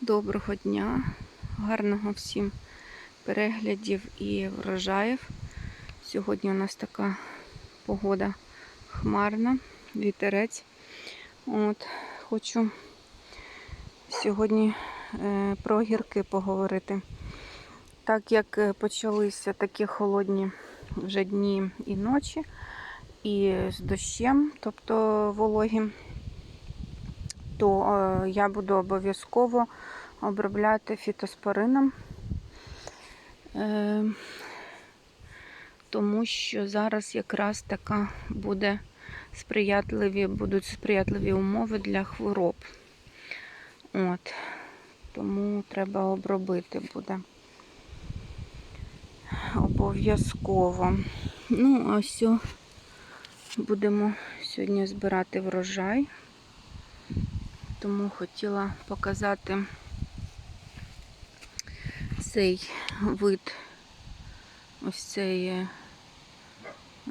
Доброго дня, гарного всім переглядів і врожаїв. Сьогодні у нас така погода хмарна, вітерець. От, хочу сьогодні е, про гірки поговорити. Так як е, почалися такі холодні вже дні і ночі, і з дощем, тобто вологим, то е, я буду обов'язково обробляти фітоспорином, е, тому що зараз якраз така буде сприятливі, будуть сприятливі умови для хвороб. От, тому треба обробити буде. Обов'язково. Ну, все, будемо сьогодні збирати врожай тому хотіла показати цей вид, ось цей е,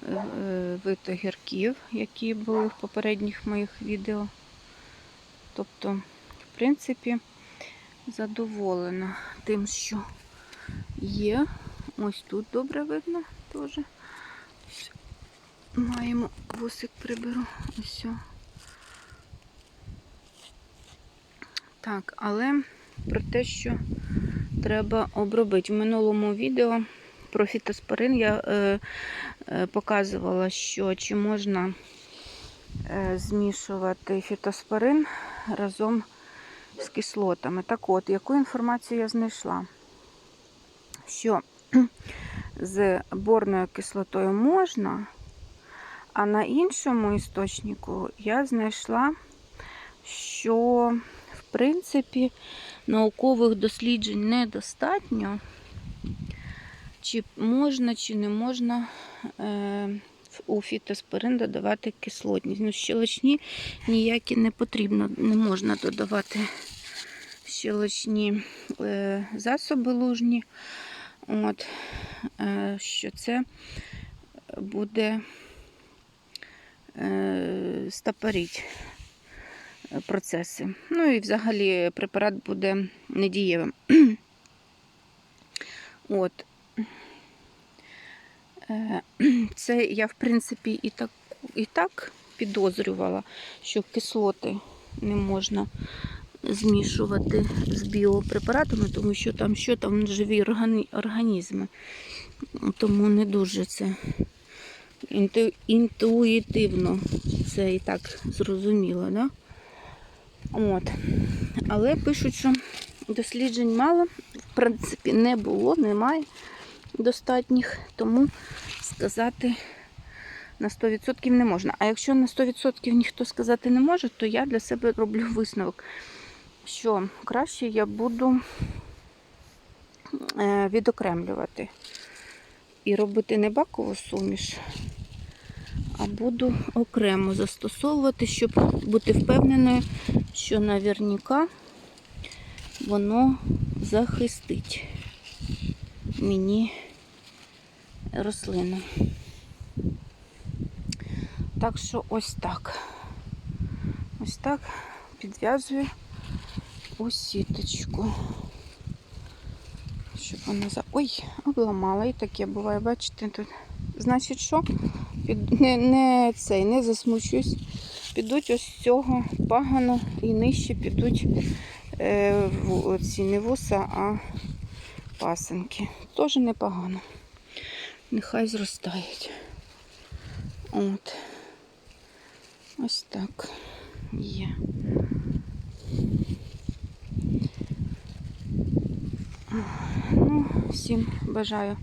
е, вид огірків, які були в попередніх моїх відео. Тобто, в принципі, задоволена тим, що є. Ось тут добре видно теж. Маємо вусик приберу. Ось. Так, але про те, що треба обробити. В минулому відео про фітоспорин я е, е, показувала, що чи можна е, змішувати фітоспорин разом з кислотами. Так от, яку інформацію я знайшла? Що з борною кислотою можна, а на іншому істочнику я знайшла, що принципі, наукових досліджень недостатньо. Чи можна, чи не можна е, у фітоспорин додавати кислотність. Ну, щелочні ніякі не потрібно, не можна додавати щелочні е, засоби лужні. От, е, що це буде е, стопорить процеси. Ну і взагалі препарат буде недієвим. От. Е, Це я, в принципі, і так, і так підозрювала, що кислоти не можна змішувати з біопрепаратами, тому що там що там живі органі... організми. Тому не дуже це інту... інтуїтивно це і так зрозуміло. Да? От. Але пишуть, що досліджень мало, в принципі, не було, немає достатніх, тому сказати на 100% не можна. А якщо на 100% ніхто сказати не може, то я для себе роблю висновок, що краще я буду е, відокремлювати і робити не бакову суміш, а буду окремо застосовувати, щоб бути впевненою, що наверняка воно захистить мені рослину. Так що ось так. Ось так підв'язую у сіточку. Щоб вона за... Ой, обламала. І таке буває, бачите, тут. Значить, що? Не, не цей, не засмучуюсь. Підуть ось з цього пагану і нижче підуть е, ці не вуса, а пасенки. Теж непогано. Нехай зростають. От. Ось так є. Ну, всім бажаю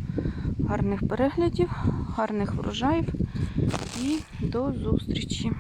гарних переглядів, гарних врожаїв і до зустрічі.